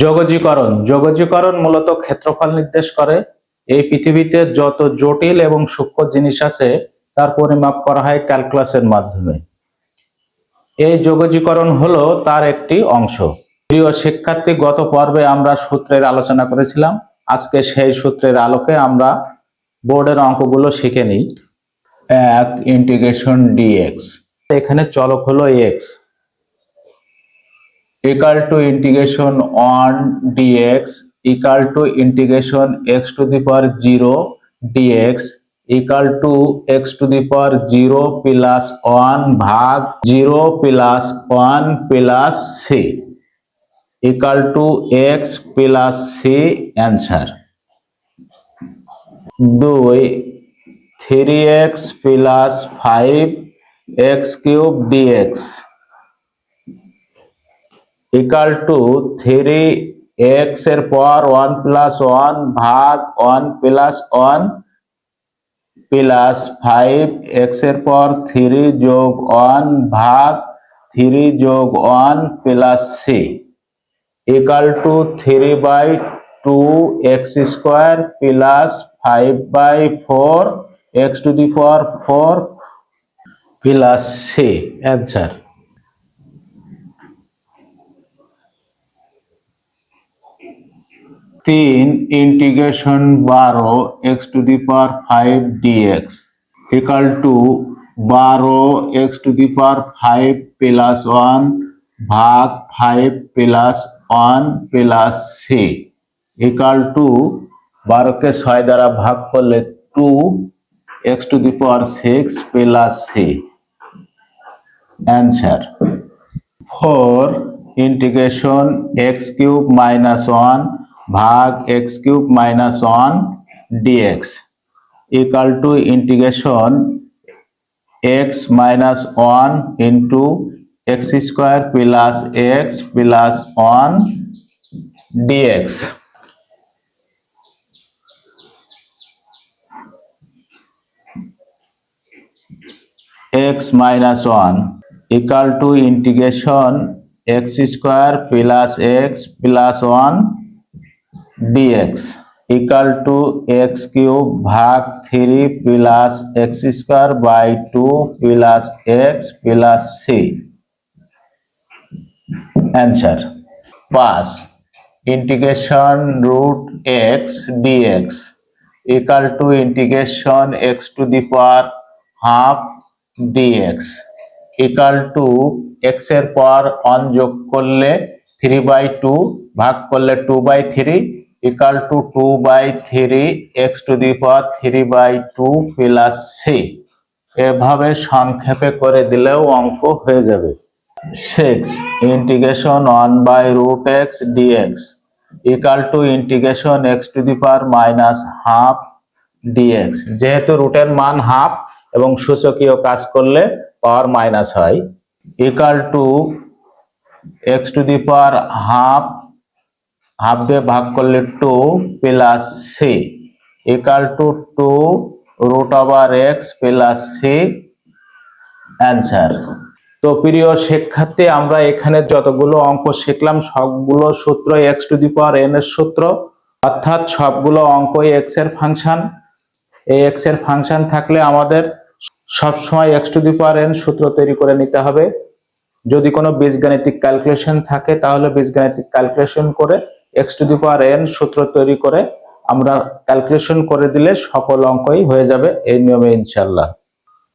যোগজীকরণ। যোগজীকরণ মূলত ক্ষেত্রফল নির্দেশ করে। এই পৃথিবীতে যত জটিল এবং সূক্ষ্ম জিনিস আছে, তার পরিমাপ করা হয় ক্যালকুলাসের মাধ্যমে। এই যোগজীকরণ হলো তার একটি অংশ। প্রিয় শিক্ষার্থী, গত পর্বে আমরা সূত্রের আলোচনা করেছিলাম। আজকে সেই সূত্রের আলোকে আমরা বোর্ডের অঙ্কগুলো শিখে নিই। এক ইন্টিগ্রেশন ডিএক্স এখানে চলক হলো x. equal to integration on dx equal to integration x to the power 0 dx equal to x to the power 0 plus 1 ভাগ 0 plus 1 plus c equal to x plus c answer দুই 3x plus 5 x cube dx equal to three এক্সের পর one plus one ভাগ one plus one plus five এক্সের পর three যোগ one ভাগ three যোগ one plus c equal to three by two x square plus five by four x to the power four plus c answer তিন integration বারো x to the power five dx equal to বারো x to the power five plus one ভাগ five plus one plus c equal to বারোকে ছয় দ্বারা ভাগ করলে two x to the power six plus c answer four integration x cube minus one ভাগ x cube minus one dx equal to integration x minus one into x square plus x plus one dx x minus 1 equal to integration x square plus x plus 1 dx equal to x cube ভাগ 3 plus x square by 2 plus x plus c answer pass integration root x dx equal to integration x to the power half dx equal to x এর পর on যোগ করলে three by two ভাগ করলে two by three equal to two by three x to the power three by two plus c এভাবে সংক্ষেপে করে দিলেও অঙ্ক হয়ে যাবে। Six integration one by root x dx equal to integration x to the power minus half dx যেহেতু রুটের মান হাফ এবং সূচকীয় কাজ করলে পাওয়ার মাইনাস হয়। Equal to x to the power half half দিয়ে ভাগ করলে two plus c equal to two root over x plus c answer. তো প্রিয় শিক্ষার্থী, আমরা এখানে যতগুলো অঙ্ক শিখলাম, সবগুলো সূত্র x to the power n এর সূত্র, অর্থাৎ সবগুলো অঙ্কই এক্সের ফাংশন। এই এক্সের ফাংশন থাকলে আমাদের সবসময় x to the power n সূত্র তৈরি করে নিতে হবে। যদি কোনো বীজগাণিতিক ক্যালকুলেশন থাকে, তাহলে বীজগাণিতিক ক্যালকুলেশন করে x to the power n সূত্র তৈরি করে আমরা ক্যালকুলেশন করে দিলে সকল অঙ্কই হয়ে যাবে এই নিয়মে ইনশাল্লাহ